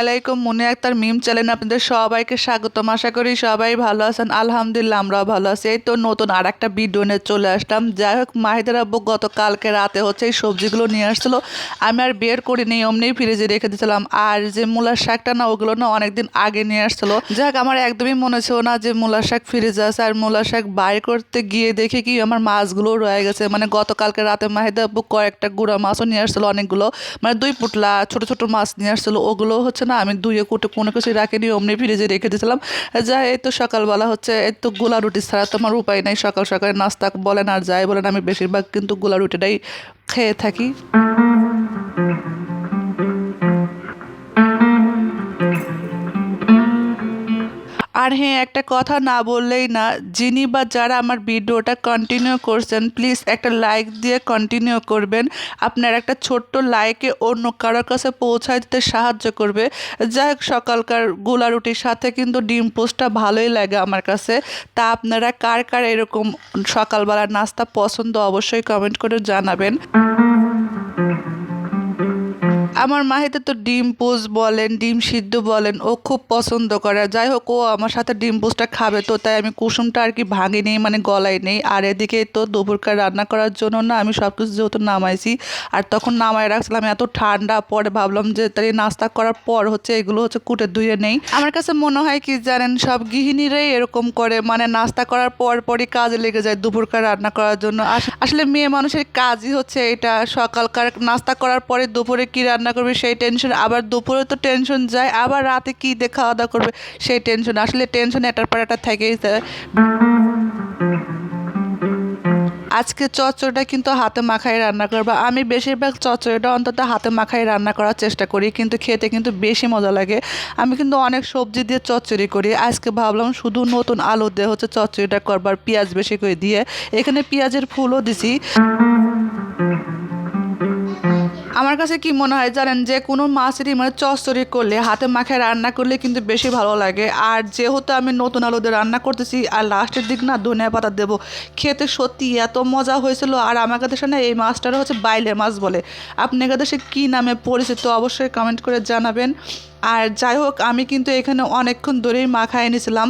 আলাইকুম, মনে আক্তার মিম চ্যানেলে আপনাদের সবাইকে স্বাগতম। আশা করি সবাই ভালো আছেন। আলহামদুলিল্লাহ, আমরাও ভালো আছি। এই তো নতুন আর একটা ভিডিও নিয়ে চলে আসলাম। যাই হোক মাহিদের আব্বু গতকালকে রাতে হচ্ছে এই সবজিগুলো নিয়ে আসছিল। আমি আর বের করিনি, অমনি ফ্রিজে রেখে দিয়েছিলাম। আর যে মূলার শাকটা না, ওগুলো না অনেকদিন আগে নিয়ে আসছিল। যাক আমার একদমই মনে ছিল না যে মূলার শাক ফ্রিজে আছে। আর মূলার শাক বাইর করতে গিয়ে দেখি কি আমার মাছগুলো রয়ে গেছে। মানে গতকালকে রাতে মাহিদা আব্বু কয়েকটা গুঁড়া মাছও নিয়ে আসছিল, অনেকগুলো। মানে দুই পুটলা ছোট ছোট মাছ নিয়ে আসছিল, ওগুলো হচ্ছে না, আমি দুইয়ে কুটে কোনো কিছুই রাখিনি, অমনি ফ্রিজে রেখে দিয়েছিলাম। যা এই তো সকালবেলা হচ্ছে, এই তো গোলা রুটি ছাড়া তোমার উপায় নাই, সকাল সকালে নাস্তা বলেন আর যাই বলেন, আমি বেশিরভাগ কিন্তু গোলা রুটিটাই খেয়ে থাকি। আর হ্যাঁ একটা কথা না বললেই না, যিনি বা যারা আমার ভিডিওটা কন্টিনিউ করছেন প্লিজ একটা লাইক দিয়ে কন্টিনিউ করবেন। আপনার একটা ছোট্ট লাইকে অন্য কারোর কাছে পৌঁছায় দিতে সাহায্য করবে। যাই হোক, সকালকার গোলা রুটির সাথে কিন্তু ডিম পোস্টটা ভালোই লাগে আমার কাছে। তা আপনারা কার কার এরকম সকালবেলার নাস্তা পছন্দ অবশ্যই কমেন্ট করে জানাবেন। আমার মাহিতে তো ডিম পোস্ট বলেন, ডিম সিদ্ধ বলেন, ও খুব পছন্দ করে। যাই হোক, ও আমার সাথে ডিম পোস্টটা খাবে তো, তাই আমি কুসুমটা আর কি ভাঙি নেই মানে গলায় নেই। আর এদিকে তো দুপুরকার রান্না করার জন্য না আমি সব কিছু যেহেতু নামাইছি, আর তখন নামায় রাখছিলাম, এত ঠান্ডা, পরে ভাবলাম যে তাই নাস্তা করার পর হচ্ছে এগুলো হচ্ছে কুটে ধুয়ে নেই। আমার কাছে মনে হয় কি জানেন, সব গৃহিণীরাই এরকম করে মানে নাস্তা করার পর পরই কাজে লেগে যায় দুপুরকার রান্না করার জন্য। আস- আসলে মেয়ে মানুষের কাজই হচ্ছে এটা, সকালকার নাস্তা করার পরে দুপুরে কি রান্না করবে, সেই টেনশন আবার দুপুরে তো টেনশন যায়, আবার রাতে কি দিয়ে খাওয়া দাওয়া করবে, সেই টেনশন আসলে টেনশন এটার পর একটা থেকেই যায়। আজকে চচ্চড়িটা কিন্তু হাতে মাখাই রান্না করব। আমি বেশিরভাগ চচ্চড়িটা অন্তত হাতে মাখাই রান্না করার চেষ্টা করি, কিন্তু খেতে কিন্তু বেশি মজা লাগে। আমি কিন্তু অনেক সবজি দিয়ে চচ্চড়ি করি। আজকে ভাবলাম শুধু নতুন আলু দিয়ে হচ্ছে চচ্চড়িটা করবার পেঁয়াজ বেশি করে দিয়ে। এখানে পেঁয়াজের ফুলও দিছি। আমার কাছে কি মনে হয় জানেন যে কোনো মাছেরই মানে চচ্চড়ি করলে, হাতে মাখায় রান্না করলে কিন্তু বেশি ভালো লাগে। আর যেহেতু আমি নতুন আলু দিয়ে রান্না করতেছি, আর লাস্টের দিক না ধনিয়া পাতা দেবো। খেতে সত্যি এত মজা হয়েছিল, আর আমার কাছে না এই মাছটার হচ্ছে বাইলে মাছ বলে। আপনার কাছে কী নামে পরিচিত অবশ্যই কমেন্ট করে জানাবেন। আর যাই হোক, আমি কিন্তু এখানে অনেকক্ষণ ধরেই মাখায় এনেছিলাম।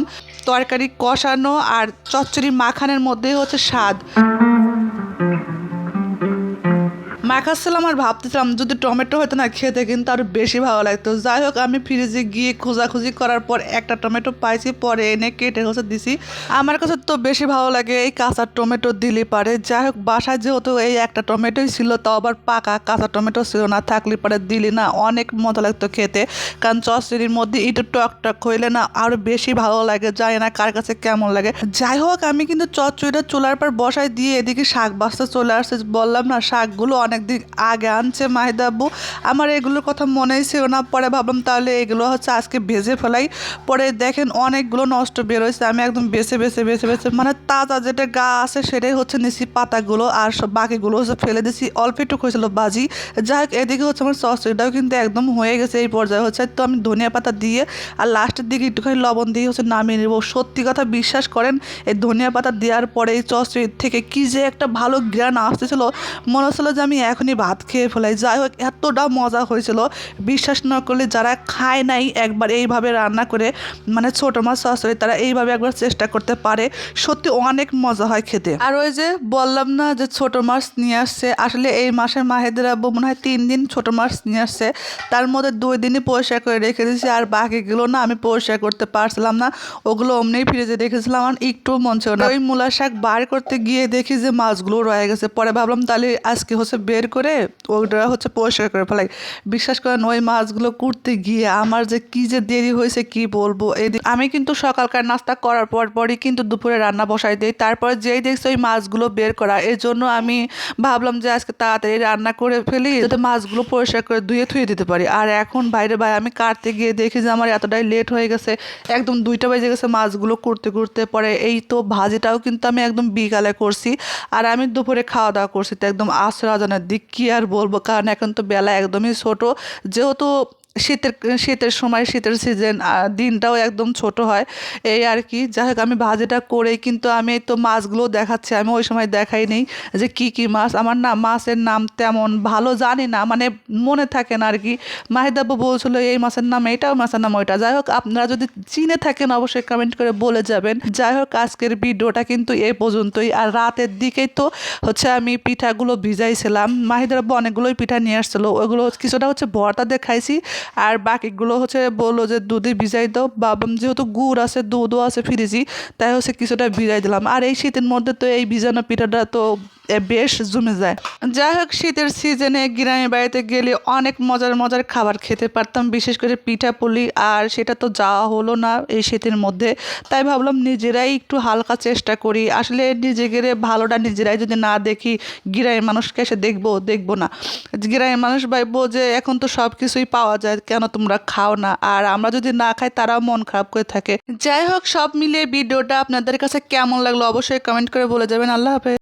তরকারি কষানো আর চচ্চড়ি মাখানের মধ্যেই হচ্ছে স্বাদ। মাখাচ্ছিলাম আর ভাবতেছিলাম যদি টমেটো হতো না খেতে কিন্তু আরও বেশি ভালো লাগতো। যাই হোক, আমি ফ্রিজে গিয়ে খোঁজাখুঁজি করার পর একটা টমেটো পাইছি, পরে এনে কেটে হচ্ছে দিছি। আমার কাছে তো বেশি ভালো লাগে এই কাঁচা টমেটো দিলে পারে। যাই হোক, বাসায় যেহেতু এই একটা টমেটোই ছিল, তাও আবার পাকা কাঁচা টমেটো ছিল না, থাকলে পরে দিলি না অনেক মজা লাগতো খেতে। কারণ চচড়ির মধ্যে একটু টক টক হইলে না আরও বেশি ভালো লাগে, জানি না কার কাছে কেমন লাগে। যাই হোক, আমি কিন্তু চচ্চড়িটা চুলার পর বসায় দিয়ে এদিকে শাক বাস্তা চলে আসছে। বললাম না, শাকগুলো অনেক দিন আগে আনছে মাহিদা আব্বু। আমার এগুলোর কথা মনেই ছিল না। পরে ভাবলাম তাহলে এগুলো হচ্ছে আজকে ভেজে ফেলাই। পরে দেখেন অনেকগুলো নষ্ট বেরোয়েছে আমি একদম বেছে বেছে বেছে বেছে মানে তাজা যেটা গা আছে সেটাই হচ্ছে নিছি পাতাগুলো আর সব বাকিগুলো হচ্ছে ফেলে দিছি। অল্প একটু হয়েছিল বাজি। যাই হোক, এদিকে হচ্ছে আমার সসটাও কিন্তু একদম হয়ে গেছে এই পর্যায়ে হচ্ছে। তো আমি ধনিয়া পাতা দিয়ে আর লাস্টের দিকে একটুখানি লবণ দিয়ে হচ্ছে নামিয়ে নেব। সত্যি কথা বিশ্বাস করেন, এই ধনিয়া পাতা দেওয়ার পরে এই চচড়ি থেকে কি যে একটা ভালো জ্ঞান আসতেছিল। মনে হচ্ছিল যে আমি এখনই ভাত খেয়ে ফেলাই। যাই হোক, এতটা মজা হয়েছিল। বিশ্বাস না করলে যারা খায় নাই একবার এইভাবে রান্না করে মানে ছোটো মাছ চচড়ি তারা এইভাবে একবার চেষ্টা করতে পারে। সত্যি অনেক মজা হয় খেতে। আর ওই যে বললাম না যে ছোট মাছ নিয়ে আসছে, আসলে এই মাসের মাহেদের আব্বু মনে হয় তিন দিন ছোট মাছ নিয়ে আসছে। তার মধ্যে দুই দিনই পরিষ্কার করে রেখে দিয়েছি, আর বাকিগুলো না আমি পরিষ্কার করতে পারছিলাম না। ওগুলো অমনি ফ্রিজে রেখেছিলাম, আর একটু মন ছিল না। ওই মূলা শাক বার করতে গিয়ে দেখি যে মাছগুলো রয়ে গেছে। পরে ভাবলাম তাহলে আজকে হচ্ছে বের করে ওটা হচ্ছে পরিষ্কার করে ফেলাই বিশ্বাস করেন, ওই মাছগুলো করতে গিয়ে আমার যে কি যে দেরি হয়েছে কি বলব? এদিকে আমি কিন্তু সকালকার নাস্তা করার পর পরই কিন্তু দুপুরে রান্না বসাই দিই। তারপর যেই দেখছি ওই মাছগুলো বের করা, এর জন্য আমি ভাবলাম যে আজকে তাড়াতাড়ি রান্না করে ফেলি, যাতে মাছগুলো পরিষ্কার করে ধুয়ে থুয়ে দিতে পারি। আর এখন বাইরে ভাই, আমি কাটতে গিয়ে দেখি যে আমার এতটাই লেট হয়ে গেছে। একদম দুইটা বেজে গেছে মাছগুলো করতে করতে পরে এই তো ভাজিটাও কিন্তু আমি একদম বিকালে করছি। আর আমি দুপুরে খাওয়া দাওয়া করছি তো একদম আশ্রয় দিক কি আর বলব? কারণ এখন তো বেলা একদমই ছোটো। যেহেতু শীতের শীতের সময়, শীতের সিজন দিনটাও একদম ছোট হয়। এই আর কি, যাই হোক, আমি ভাজিটা করেই কিন্তু আমি তো মাছগুলো দেখাচ্ছি, আমি ওই সময় দেখাই নেই যে কি কি মাছ। আমার না, মাছের নাম তেমন ভালো জানি না মানে মনে থাকে না আর কি। মাহিদাবু বলছিল, এই মাছের নাম এইটা ওই মাছের নাম ওইটা। যাই হোক, আপনারা যদি চিনে থাকেন, অবশ্যই কমেন্ট করে বলে যাবেন। যাই হোক, আজকের ভিডিওটা কিন্তু এই পর্যন্তই। আর রাতের দিকেই তো হচ্ছে আমি পিঠাগুলো ভিজাইছিলাম। মাহিদাবু অনেকগুলোই পিঠা নিয়ে আসছিল। ওইগুলো কিছুটা হচ্ছে ভর্তা দিয়ে খাইছি আর বাকিগুলো হচ্ছে বলল যে দুধে ভিজাই দাও। বাবাম যেহেতু গুড় আছে, দুধও আছে ফ্রিজি, তাই হচ্ছে কিছুটা ভিজাই দিলাম। আর এই শীতের মধ্যে তো এই ভিজানো পিঠাটা তো বেশ জমে যায়। যাই হোক, শীতের সিজনে গ্রামে বাড়িতে গেলে অনেক মজার মজার খাবার খেতে পারতাম, বিশেষ করে পিঠা পুলি, আর সেটা তো যাওয়া হলো না এই শীতের মধ্যে। তাই ভাবলাম নিজেরাই একটু হালকা চেষ্টা করি। আসলে নিজে নিজেদের ভালোটা নিজেরাই যদি না দেখি, গ্রামের মানুষকে এসে দেখব দেখব না। গ্রামের মানুষ ভাববো যে এখন তো সব কিছুই পাওয়া যায়, কেন তোমরা খাও না? আর আমরা যদি না খাই, তারাও মন খারাপ করে থাকে। যাই হোক, সব মিলিয়ে ভিডিওটা আপনাদের কাছে কেমন লাগল অবশ্যই কমেন্ট করে বলে যাবেন। আল্লাহ হাফেজ।